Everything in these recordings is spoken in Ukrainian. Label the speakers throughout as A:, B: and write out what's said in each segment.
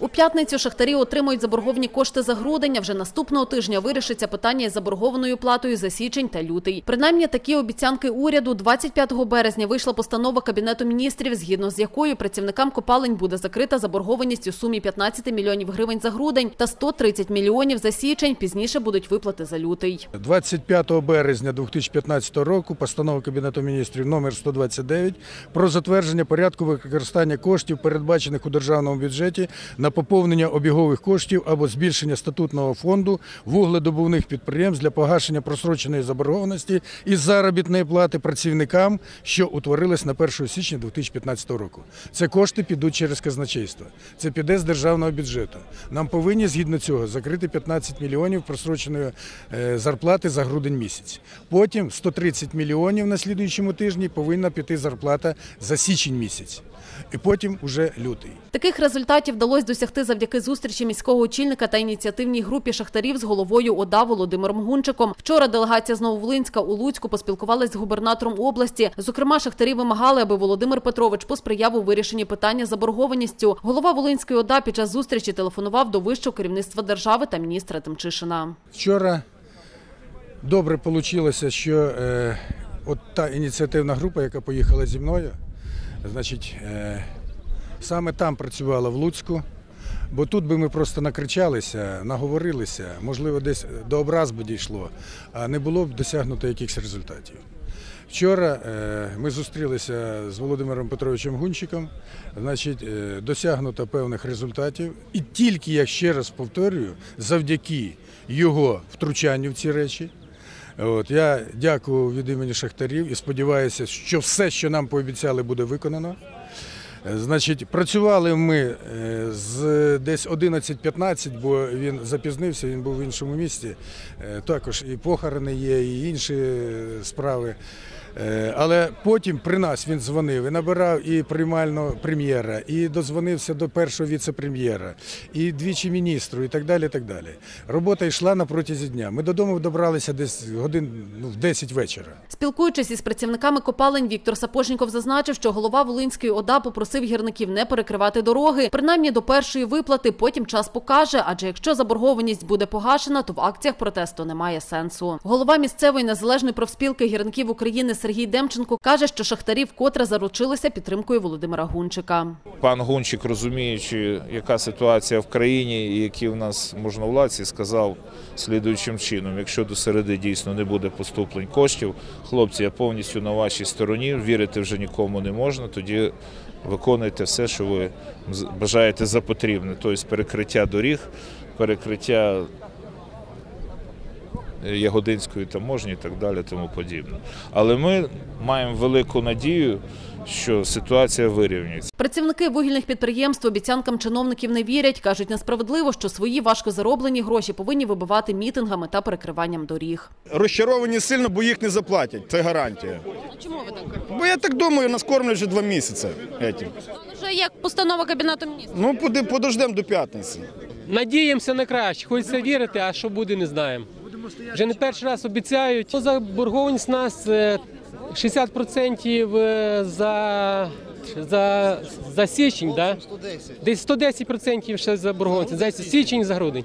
A: У п'ятницю шахтарі отримують заборговані кошти за грудень, а вже наступного тижня вирішиться питання із заборгованою платою за січень та лютий. Принаймні такі обіцянки уряду 25 березня вийшла постанова Кабінету міністрів, згідно з якою працівникам копалень буде закрита заборгованість у сумі 15 мільйонів гривень за грудень та 130 мільйонів за січень. Пізніше будуть виплати за лютий.
B: 25 березня 2015 року постанова Кабінету міністрів номер 129 про затвердження порядку використання коштів, передбачених у державному бюджеті на поповнення обігових коштів або збільшення статутного фонду вугледобувних підприємств для погашення просроченої заборгованості із заробітної плати працівникам, що утворились на 1 січня 2015 року. Це кошти підуть через казначейство. Це піде з державного бюджету. Нам повинні згідно цього закрити 15 мільйонів просроченої е, зарплати за грудень місяць. Потім 130 мільйонів на слідуючому тижні повинна піти зарплата за січень місяць. І потім уже лютий.
A: Таких результатів вдалося досягти завдяки зустрічі міського очільника та ініціативній групі шахтарів з головою ОДА Володимиром Гунчиком. Вчора делегація з Нововолинська у Луцьку поспілкувалась з губернатором області. Зокрема, шахтарі вимагали, аби Володимир Петрович посприяв у вирішенні питання заборгованістю. Голова Волинської ОДА під час зустрічі телефонував до вищого керівництва держави та міністра Тимчишина.
B: Вчора добре вийшло, що е, от та ініціативна група, яка поїхала зі мною, значить, е, саме там працювала в Луцьку. Бо тут би ми просто накричалися, наговорилися, можливо, десь до образ би дійшло, а не було б досягнуто якихось результатів. Вчора е, ми зустрілися з Володимиром Петровичем Гунчиком, значить, е, досягнуто певних результатів. І тільки, я ще раз повторюю, завдяки його втручанню в ці речі. От, я дякую від імені шахтарів і сподіваюся, що все, що нам пообіцяли, буде виконано. Е, Значить, працювали ми е, з десь 11.15, бо він запізнився, він був в іншому місті. Е, Також і похорони є, і інші справи. Е, Але потім при нас він дзвонив і набирав і приймального прем'єра, і дозвонився до першого віце-прем'єра, і двічі міністру, і так далі. і так далі. Робота йшла на протязі дня. Ми додому добралися десь годин ну, в 10 вечора.
A: Спілкуючись із працівниками копалень, Віктор Сапожніков зазначив, що голова Волинської ОДА попросив гірників не перекривати дороги, принаймні до першої виплати. Потім час покаже. Адже якщо заборгованість буде погашена, то в акціях протесту немає сенсу. Голова місцевої незалежної профспілки гірників України Сергій Демченко каже, що шахтарі вкотре заручилися підтримкою Володимира Гунчика.
C: Пан Гунчик, розуміючи, яка ситуація в країні і які в нас можновладці, сказав слідуючим чином: якщо до середи дійсно не буде поступлень коштів, хлопці, я повністю на вашій стороні, вірити вже нікому не можна, тоді виконуйте все, що ви бажаєте за потрібне, тобто перекриття доріг, перекриття Ягодинської таможні і так далі, тому подібне. Але ми маємо велику надію, що ситуація вирівняється.
A: Працівники вугільних підприємств обіцянкам чиновників не вірять. кажуть, несправедливо, що свої важко зароблені гроші повинні вибивати мітингами та перекриванням доріг.
D: Розчаровані сильно, бо їх не заплатять. Це гарантія.
A: Чому ви так?
D: Бо я так думаю, нас кормлять вже два місяці. Этим.
A: Вже як постанова кабінету міністрів.
D: Ну, подождемо до п'ятниці.
E: Надіємося на краще, хочеться вірити, а що буде, не знаємо. Вже не перший раз обіцяють. Ну, Заборгованість нас е, 60% е, за, за, за січень, да? десь 110% ще заборгованість. За січень за грудень.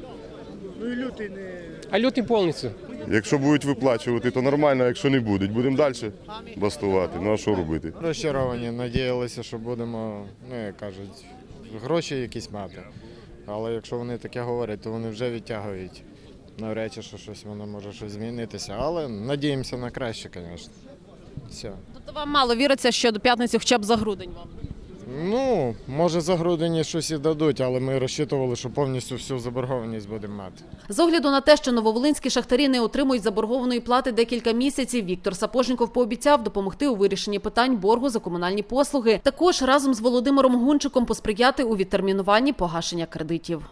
E: А лютий повністю.
F: Якщо будуть виплачувати, то нормально, а якщо не будуть, будемо далі бастувати. Ну а що робити?
G: Розчаровані, надіялися, що будемо, ну як кажуть, гроші якісь мати. Але якщо вони таке говорять, то вони вже відтягують. Навряд чи, що щось воно може щось змінитися. Але надіємося на краще, звісно. Все.
A: Тобто вам мало віриться, що до п'ятниці хоча б за грудень вам.
G: Ну, може за грудень щось і дадуть, але ми розчитували, що повністю всю заборгованість будемо мати.
A: З огляду на те, що нововолинські шахтарі не отримують заборгованої плати декілька місяців, Віктор Сапожніков пообіцяв допомогти у вирішенні питань боргу за комунальні послуги. Також разом з Володимиром Гунчиком посприяти у відтермінуванні погашення кредитів.